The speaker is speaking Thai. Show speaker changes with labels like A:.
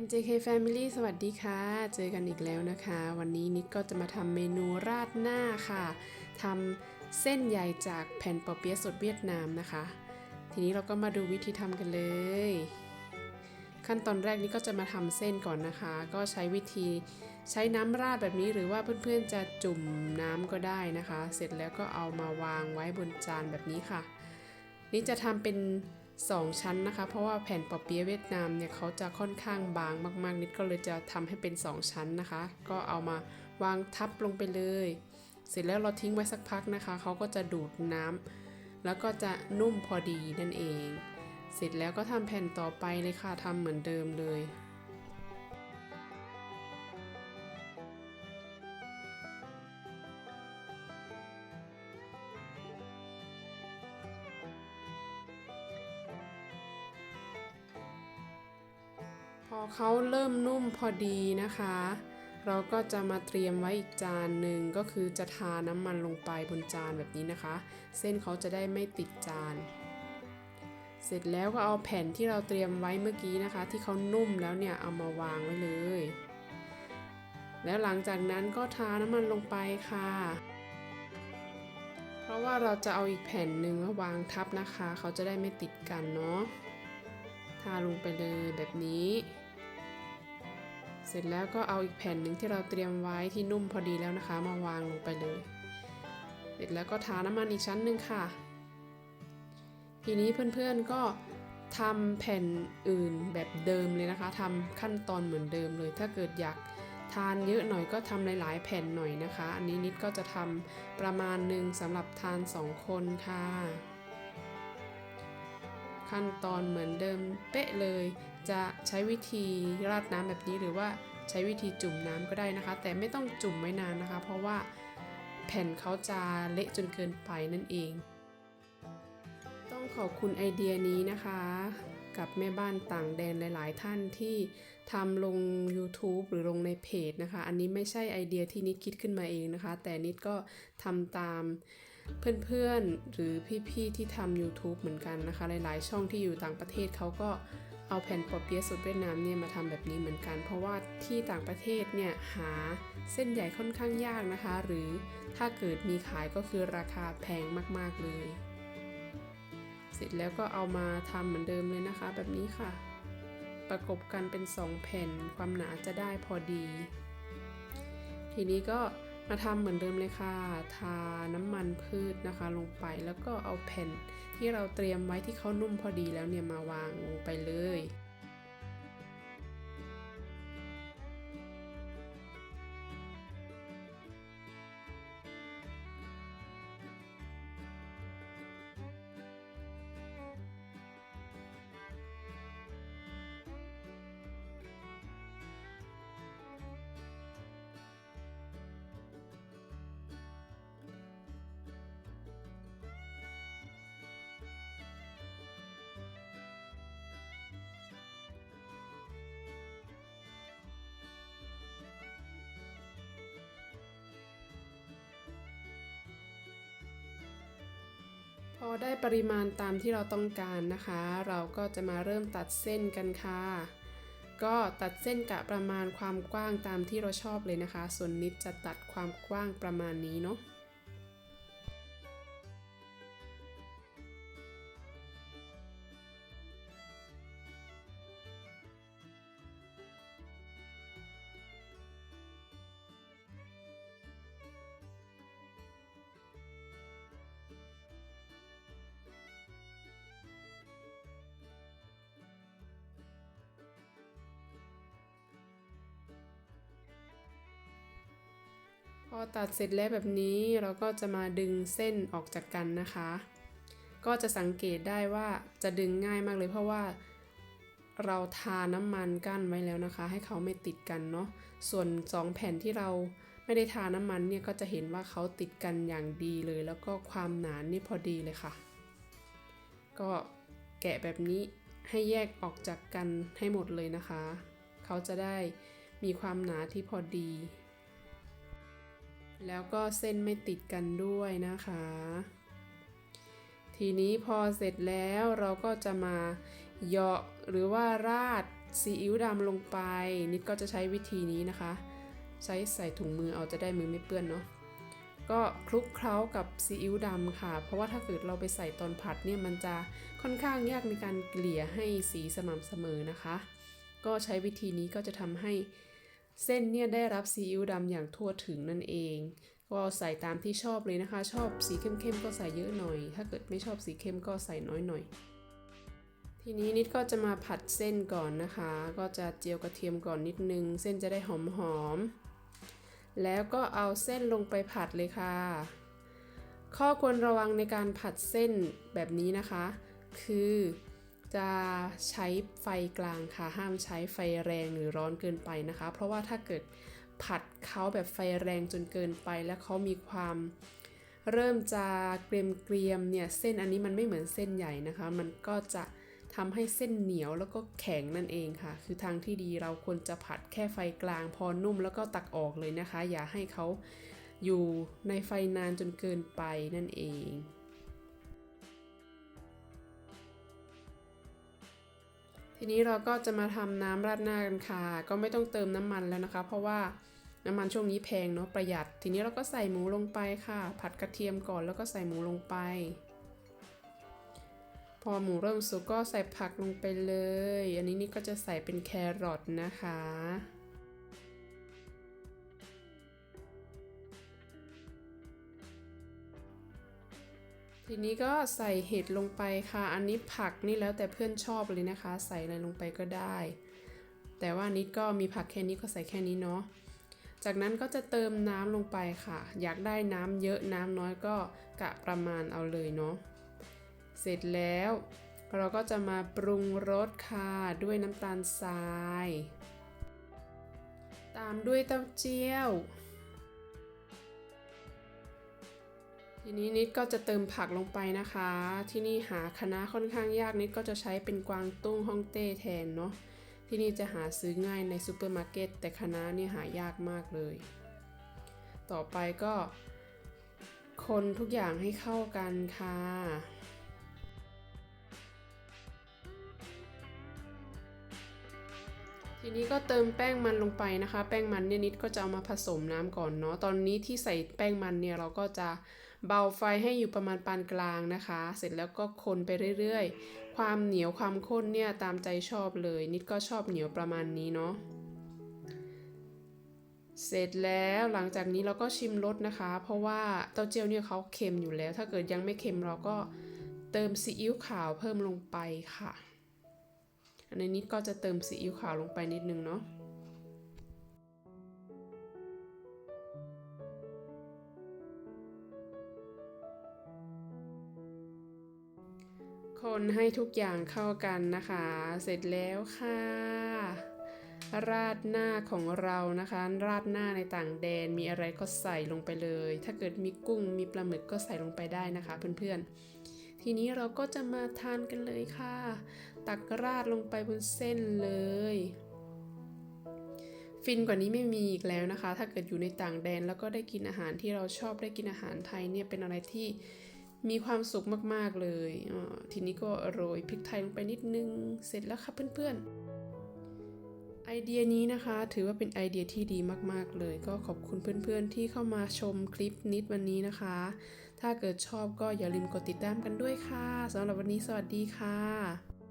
A: NJK Family สวัสดีค่ะ เจอกันอีกแล้วนะคะ วันนี้นิดก็จะมาทำเมนูราดหน้าค่ะทำเส้นใหญ่จากแผ่นปอเปี๊ยะสดเวียดนามนะคะ ทีนี้เราก็มาดูวิธีทำกันเลย ขั้นตอนแรกนี้ก็จะมาทำเส้นก่อนนะคะ ก็ใช้วิธีใช้น้ำราดแบบนี้หรือว่าเพื่อนๆจะจุ่มน้ำก็ได้นะคะ เสร็จแล้วก็เอามาวางไว้บนจานแบบนี้ค่ะ นี่จะทำเป็น 2 ชั้นนะคะ เพราะว่าแผ่นปอเปี๊ยะเวียดนามเนี่ยเขาจะค่อนข้างบางมากๆนิดก็เลยจะทำให้เป็น 2 ชั้นนะคะ ก็เอามาวางทับลงไปเลย เสร็จแล้วเราทิ้งไว้สักพักนะคะเขาก็จะดูดน้ำแล้วก็จะนุ่มพอดีนั่นเอง เสร็จแล้วก็ทำแผ่นต่อไปเลยค่ะทำเหมือนเดิมเลย อเขาเริ่มนุ่มพอดีนะคะ เราก็จะมาเตรียมไว้อีกจานหนึ่งก็คือจะทาน้ำมันลงไปบนจานแบบนี้นะคะ เส้นเขาจะได้ไม่ติดจาน เสร็จแล้วก็เอาแผ่นที่เราเตรียมไว้เมื่อกี้นะคะ ที่เขานุ่มแล้วเนี่ยเอามาวางไว้เลย แล้วหลังจากนั้นก็ทาน้ำมันลงไปค่ะ เพราะว่าเราจะเอาอีกแผ่นหนึ่งมาวางทับนะคะ เขาจะได้ไม่ติดกันเนาะทาลงไปเลยแบบนี้ เสร็จแล้วก็เอาอีกแผ่นหนึ่งที่เราเตรียมไว้ที่นุ่มพอดีแล้วนะคะ มาวางลงไปเลย เสร็จแล้วก็ทาน้ำมันอีกชั้นหนึ่งค่ะ ทีนี้เพื่อนๆก็ทำแผ่นอื่นแบบเดิมเลยนะคะทำขั้นตอนเหมือนเดิมเลย ถ้าเกิดอยากทานเยอะหน่อยก็ทำหลายๆ แผ่นหน่อยนะคะ อันนี้นิดก็จะทำประมาณหนึ่งสำหรับทานสองคนค่ะ ขั้นตอนเหมือนเดิมเป๊ะเลย จะใช้วิธีราดน้ำแบบนี้หรือว่าใช้วิธีจุ่มน้ำก็ได้นะคะ แต่ไม่ต้องจุ่มไว้นานนะคะ เพราะว่าแผ่นเขาจะเละจนเกินไปนั่นเอง ต้องขอบคุณไอเดียนี้นะคะ กับแม่บ้านต่างแดนหลาย ๆ ท่านที่ทำลง YouTube หรือลงในเพจนะคะ อันนี้ไม่ใช่ไอเดียที่นิดคิดขึ้นมาเองนะคะ แต่นิดก็ทำตาม เพื่อนๆ หรือพี่ๆ ที่ทำ YouTube เหมือนกันนะคะ หลายๆ ช่องที่อยู่ต่างประเทศเขาก็เอาแผ่นปอเปี๊ยะสดเวียดนามเนี่ยมาทำแบบนี้เหมือนกัน เพราะว่าที่ต่างประเทศเนี่ยหาเส้นใหญ่ค่อนข้างยากนะคะ หรือถ้าเกิดมีขายก็คือราคาแพงมากๆเลย เสร็จแล้วก็เอามาทำเหมือนเดิมเลยนะคะ แบบนี้ค่ะ ประกบกันเป็น 2 แผ่นความหนาจะได้พอดี ทีนี้ก็ มาทำเหมือนเดิมเลยค่ะ ทาน้ำมันพืชนะคะลงไปแล้วก็เอาแผ่นที่เราเตรียมไว้ที่เขานุ่มพอดีแล้วเนี่ยมาวางลงไปเลย พอได้ปริมาณตามที่เราต้องการนะคะ เราก็จะมาเริ่มตัดเส้นกันค่ะ ก็ตัดเส้นกะประมาณความกว้างตามที่เราชอบเลยนะคะ ส่วนนิดจะตัดความกว้างประมาณนี้เนาะ พอตัดเสร็จแล้วแบบนี้เราก็จะมาดึงเส้นออกจากกันนะคะ ก็จะสังเกตได้ว่าจะดึงง่ายมากเลยเพราะว่าเราทาน้ำมันกั้นไว้แล้วนะคะ ให้เขาไม่ติดกันเนาะส่วน 2 แผ่นที่เราไม่ได้ทาน้ำมันเนี่ยก็จะเห็นว่าเขาติดกันอย่างดีเลย แล้วก็ความหนานี่พอดีเลยค่ะ ก็แกะแบบนี้ให้แยกออกจากกันให้หมดเลยนะคะ เขาจะได้มีความหนาที่พอดี แล้วก็เส้นไม่ติดกันด้วยนะคะ ทีนี้พอเสร็จแล้วเราก็จะมาเหยาะหรือว่าราดซีอิ๊วดำลงไป นิดก็จะใช้วิธีนี้นะคะ ใช้ใส่ถุงมือเอาจะได้มือไม่เปื้อนเนาะก็คลุกเคล้ากับซีอิ๊วดำค่ะ เพราะว่าถ้าเกิดเราไปใส่ตอนผัดเนี่ยมันจะค่อนข้างยากในการเกลี่ยให้สีสม่ำเสมอนะคะ ก็ใช้วิธีนี้ก็จะทำให้ เส้นเนี่ยได้รับซีอิ๊วดำอย่างทั่วถึงนั่นเอง ก็ใส่ตามที่ชอบเลยนะคะ ชอบสีเข้มๆก็ใส่เยอะหน่อย ถ้าเกิดไม่ชอบสีเข้มก็ใส่น้อยหน่อย ทีนี้นิดก็จะมาผัดเส้นก่อนนะคะ ก็จะเจียวกระเทียมก่อนนิดนึง เส้นจะได้หอมๆ แล้วก็เอาเส้นลงไปผัดเลยค่ะ ข้อควรระวังในการผัดเส้นแบบนี้นะคะ คือ จะใช้ไฟกลางค่ะ ห้ามใช้ไฟแรงหรือร้อนเกินไปนะคะ เพราะว่าถ้าเกิดผัดเขาแบบไฟแรงจนเกินไป แล้วเขามีความเริ่มจะเกรียมๆเนี่ยเส้นอันนี้มันไม่เหมือนเส้นใหญ่นะคะ มันก็จะทำให้เส้นเหนียวแล้วก็แข็งนั่นเองค่ะ คือทางที่ดีเราควรจะผัดแค่ไฟกลางพอนุ่มแล้วก็ตักออกเลยนะคะ อย่าให้เขาอยู่ในไฟนานจนเกินไปนั่นเอง ทีนี้เราก็จะมาทำน้ำราดหน้ากันค่ะ ก็ไม่ต้องเติมน้ำมันแล้วนะคะ เพราะว่าน้ำมันช่วงนี้แพงเนาะประหยัด ทีนี้เราก็ใส่หมูลงไปค่ะ ผัดกระเทียมก่อนแล้วก็ใส่หมูลงไป พอหมูเริ่มสุกก็ใส่ผักลงไปเลย อันนี้นี่ก็จะใส่เป็นแครอทนะคะ ทีนี้ก็ใส่เห็ดลงไปค่ะ อันนี้ผักนี่แล้วแต่เพื่อนชอบเลยนะคะ ใส่อะไรลงไปก็ได้ แต่ว่านิดก็มีผักแค่นี้ก็ใส่แค่นี้เนาะ จากนั้นก็จะเติมน้ำลงไปค่ะ อยากได้น้ำเยอะน้ำน้อยก็กะประมาณเอาเลยเนาะ เสร็จแล้วเราก็จะมาปรุงรสค่ะด้วยน้ำตาลทราย ตามด้วยเต้าเจี้ยว ทีนี้นิดก็จะเติมผักลงไปนะคะ ที่นี่หาคะน้าค่อนข้างยากนิดก็จะใช้เป็นกวางตุ้งฮ่องเต้แทนเนาะที่นี่จะหาซื้อง่ายในซูเปอร์มาร์เก็ตแต่คะน้าเนี่ยหายากมากเลย ต่อไปก็ คนทุกอย่างให้เข้ากันค่ะทีนี้ก็เติมแป้งมันลงไปนะคะ แป้งมันเนี่ยนิดก็จะเอามาผสมน้ำก่อนเนาะ ตอนนี้ที่ใส่แป้งมันเนี่ยเราก็จะ เบาไฟให้อยู่ประมาณปานกลางนะคะ เสร็จแล้วก็คนไปเรื่อยๆ ความเหนียวความข้นเนี่ยตามใจชอบเลย นิดก็ชอบเหนียวประมาณนี้เนาะเสร็จแล้วหลังจากนี้เราก็ชิมรสนะคะ เพราะว่าเต้าเจี้ยวเนี่ยเขาเค็มอยู่แล้ว ถ้าเกิดยังไม่เค็มเราก็เติมซีอิ๊วขาวเพิ่มลงไปค่ะ อันนี้นิดก็จะเติมซีอิ๊วขาวลงไปนิดนึงเนาะ คนให้ทุกอย่างเข้ากันนะคะ เสร็จแล้วค่ะ ราดหน้าของเรานะคะ ราดหน้าในต่างแดนมีอะไรก็ใส่ลงไปเลย ถ้าเกิดมีกุ้งมีปลาหมึกก็ใส่ลงไปได้นะคะเพื่อนๆ ทีนี้เราก็จะมาทานกันเลยค่ะ ตักราดลงไปบนเส้นเลยฟินกว่านี้ไม่มีอีกแล้วนะคะ ถ้าเกิดอยู่ในต่างแดนแล้วก็ได้กินอาหารที่เราชอบได้กินอาหารไทยเนี่ยเป็นอะไรที่ มีความสุขมากๆเลยทีนี้ก็โรยพริกไทยลงไปนิดนึง เสร็จแล้วค่ะเพื่อนๆ ไอเดียนี้นะคะ ถือว่าเป็นไอเดียที่ดีมากๆเลย ก็ขอบคุณเพื่อนๆที่เข้ามาชมคลิปนิดวันนี้นะคะ ถ้าเกิดชอบก็อย่าลืมกดติดตามกันด้วยค่ะสำหรับวันนี้สวัสดีค่ะ